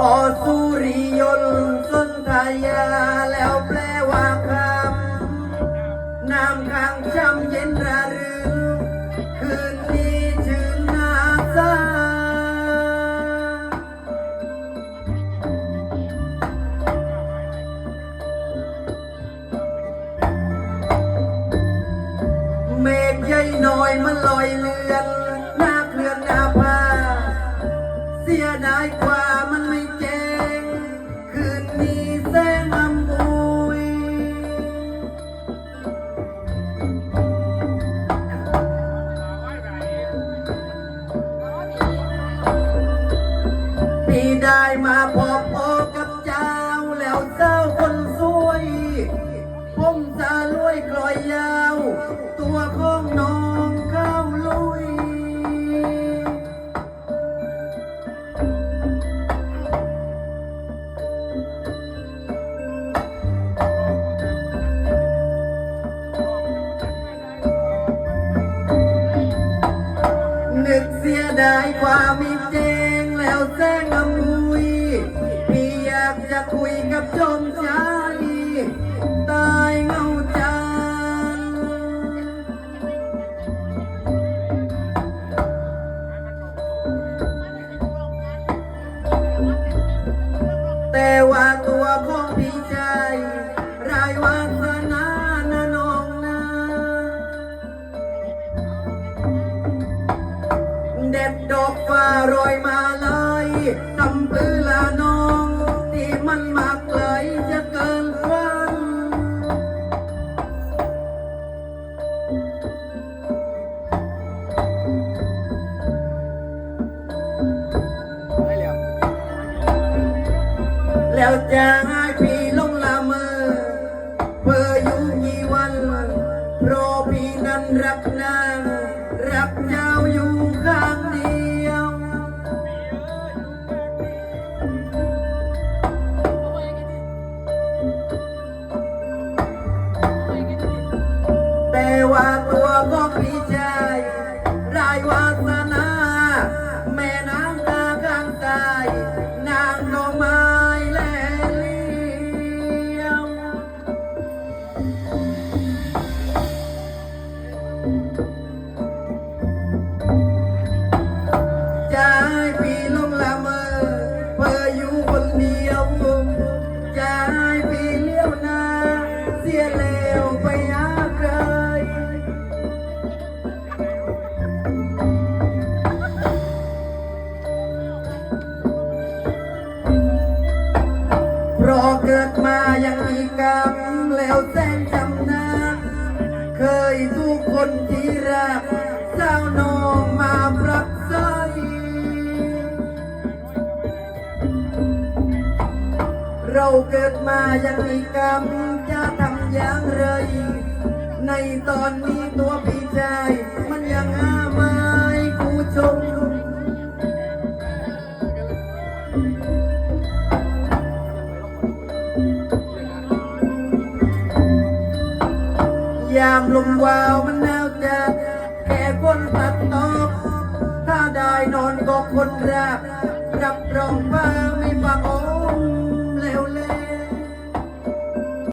อสุริยนสนทยาแล้วแปลว่าคำน้ำค้างช่ำเย็นระรึงคืนนี้ชื่นนาซาเมฆใหญ่น้อยมันลอยเลือน นึกเสียดายความมีเจงแล้วแซงลำ เด็ดดอกฟ้ารอยมาเลยตำปือละน้องที่มันมากเลยจะเกินฝันแล้วจะให้พี่ลงละเมอเพื่ออยู่กี่วันเพราะพี่นั้นรักนางรักเจ้าอ ว่ เกิดมายังมีกรรมแล้วแสนจำนาเคยทุกคนที่รักสาน้องมาปรับใส่เราเกิดมายังมีกรรมจะทำอย่างไร ในตอนนี้ตัวพี่ชายมันยังหา ยามลมวาวมันหนาวจัดแก่คนตัดตกถ้าได้นอนก็คนรักรับรองว่าไม่ฟังอ